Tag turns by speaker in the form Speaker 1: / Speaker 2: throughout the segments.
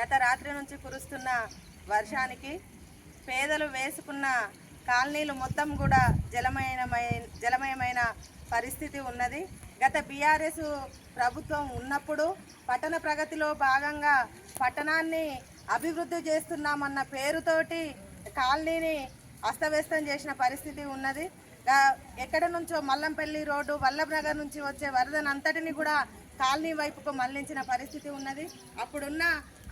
Speaker 1: గత రాత్రి నుంచి కురుస్తున్న వర్షానికి పేదలు వేసుకున్న కాలనీలు మొత్తం కూడా జలమయమై జలమయమైన పరిస్థితి ఉన్నది. గత బీఆర్ఎస్ ప్రభుత్వం ఉన్నప్పుడు పట్టణ ప్రగతిలో భాగంగా పట్టణాన్ని అభివృద్ధి చేస్తున్నామన్న పేరుతోటి కాలనీని అస్తవ్యస్తం చేసిన పరిస్థితి ఉన్నది. ఎక్కడ నుంచో మల్లంపల్లి రోడ్డు వల్లభనగర్ నుంచి వచ్చే వరదనంతటిని కూడా కాలనీ వైపుకు మళ్ళించిన పరిస్థితి ఉన్నది. అప్పుడున్న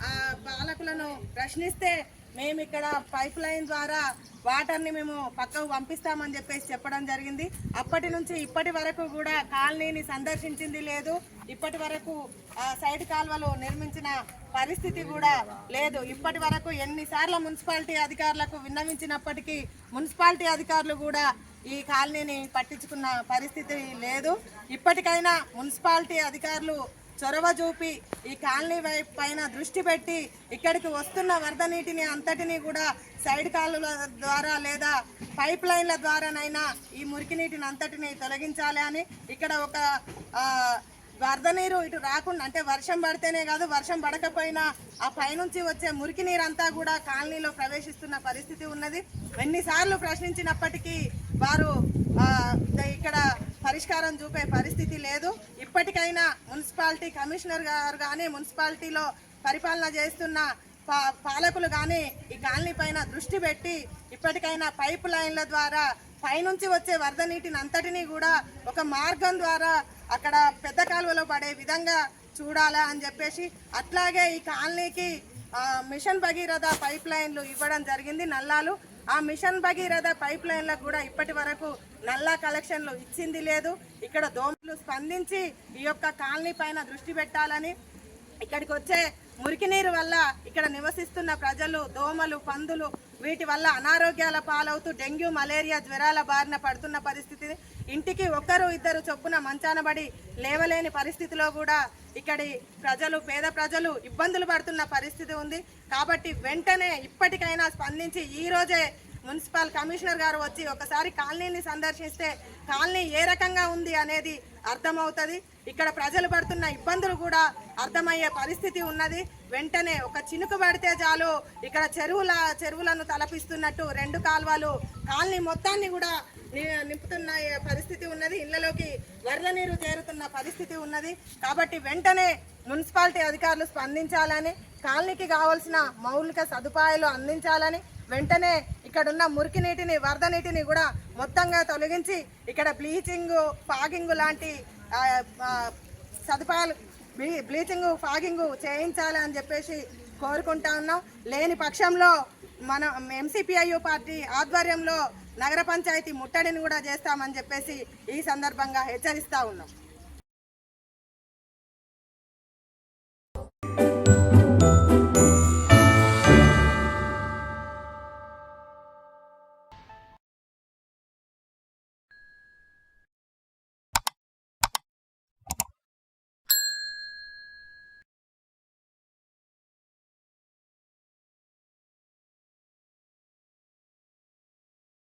Speaker 1: ఆ, పాలకులను ప్రశ్నిస్తే మేము ఇక్కడ పైప్ లైన్ ద్వారా వాటర్ని మేము పక్కకు పంపిస్తామని చెప్పేసి చెప్పడం జరిగింది. అప్పటి నుంచి ఇప్పటి వరకు కూడా కాలనీని సందర్శించింది లేదు. ఇప్పటి వరకు ఆ, సైడ్ కాల్వలు నిర్మించిన పరిస్థితి కూడా లేదు. ఇప్పటి వరకు ఎన్నిసార్లు మున్సిపాలిటీ అధికారులకు విన్నవించినప్పటికీ మున్సిపాలిటీ అధికారులు కూడా ఈ కాలనీని పట్టించుకున్న పరిస్థితి లేదు. ఇప్పటికైనా మున్సిపాలిటీ అధికారులు చొరవ చూపి ఈ కాలనీ వైపు పైన దృష్టి పెట్టి ఇక్కడికి వస్తున్న వరద నీటిని అంతటిని కూడా సైడ్ కాలుల ద్వారా లేదా పైప్ లైన్ల ద్వారానైనా ఈ మురికి నీటిని అంతటిని తొలగించాలి అని ఇక్కడ ఒక వరద నీరు ఇటు రాకుండా అంటే వర్షం పడితేనే కాదు వర్షం పడకపోయినా ఆ పైనుంచి వచ్చే మురికి నీరు అంతా కూడా కాలనీలో ప్రవేశిస్తున్న పరిస్థితి ఉన్నది. ఎన్నిసార్లు ప్రశ్నించినప్పటికీ వారు ఇక్కడ పరిష్కారం చూపే పరిస్థితి లేదు. ఇప్పటికైనా మున్సిపాలిటీ కమిషనర్ గారు కానీ మున్సిపాలిటీలో పరిపాలన చేస్తున్న పా- పాలకులు కానీ ఈ కాలనీ పైన దృష్టి పెట్టి ఇప్పటికైనా పైప్ లైన్ల ద్వారా పైనుంచి వచ్చే వరద నీటిని అంతటినీ కూడా ఒక మార్గం ద్వారా అక్కడ పెద్ద కాలువలో పడే విధంగా చూడాలా అని చెప్పేసి అట్లాగే ఈ కాలనీకి మిషన్ భగీరథ పైప్ లైన్లు ఇవ్వడం జరిగింది నల్లాలు. ఆ మిషన్ భగీరథ పైప్ లైన్లకు కూడా ఇప్పటి వరకు నల్లా కలెక్షన్లు ఇచ్చింది లేదు. ఇక్కడ దోమలు స్పందించి ఈ యొక్క కాలనీ పైన దృష్టి పెట్టాలని ఇక్కడికి వచ్చే మురికి నీరు వల్ల ఇక్కడ నివసిస్తున్న ప్రజలు దోమలు పందులు వీటి వల్ల అనారోగ్యాల పాలవుతూ డెంగ్యూ మలేరియా జ్వరాల బారిన పడుతున్న పరిస్థితి. ఇంటికి ఒకరు ఇద్దరు చొప్పున మంచానబడి లేవలేని పరిస్థితిలో కూడా ఇక్కడి ప్రజలు పేద ప్రజలు ఇబ్బందులు పడుతున్న పరిస్థితి ఉంది. కాబట్టి వెంటనే ఇప్పటికైనా స్పందించి ఈరోజే మున్సిపల్ కమిషనర్ గారు వచ్చి ఒకసారి కాలనీని సందర్శిస్తే కాలనీ ఏ రకంగా ఉంది అనేది అర్థమవుతుంది. ఇక్కడ ప్రజలు పడుతున్న ఇబ్బందులు కూడా అర్థమయ్యే పరిస్థితి ఉన్నది. వెంటనే ఒక చినుకు పడితే చాలు ఇక్కడ చెరువుల చెరువులను తలపిస్తున్నట్టు రెండు కాల్వలు కాలనీ మొత్తాన్ని కూడా ని- నింపుతున్న పరిస్థితి ఉన్నది. ఇళ్ళలోకి వరద నీరు చేరుతున్న పరిస్థితి ఉన్నది. కాబట్టి వెంటనే మున్సిపాలిటీ అధికారులు స్పందించాలని కాలనీకి కావాల్సిన మౌలిక సదుపాయాలు అందించాలని వెంటనే ఇక్కడున్న మురికి నీటిని వరద నీటిని కూడా మొత్తంగా తొలగించి ఇక్కడ బ్లీచింగ్ ఫాగింగ్ లాంటి సదుపాయాలు బ్లీ- బ్లీచింగ్ ఫాగింగ్ చేయించాలి అని చెప్పేసి కోరుకుంటా ఉన్నాం. లేని పక్షంలో మన ఎంసీపీఐయు పార్టీ ఆధ్వర్యంలో నగర పంచాయతీ ముట్టడిని కూడా చేస్తామని చెప్పేసి ఈ సందర్భంగా హెచ్చరిస్తూ ఉన్నాం.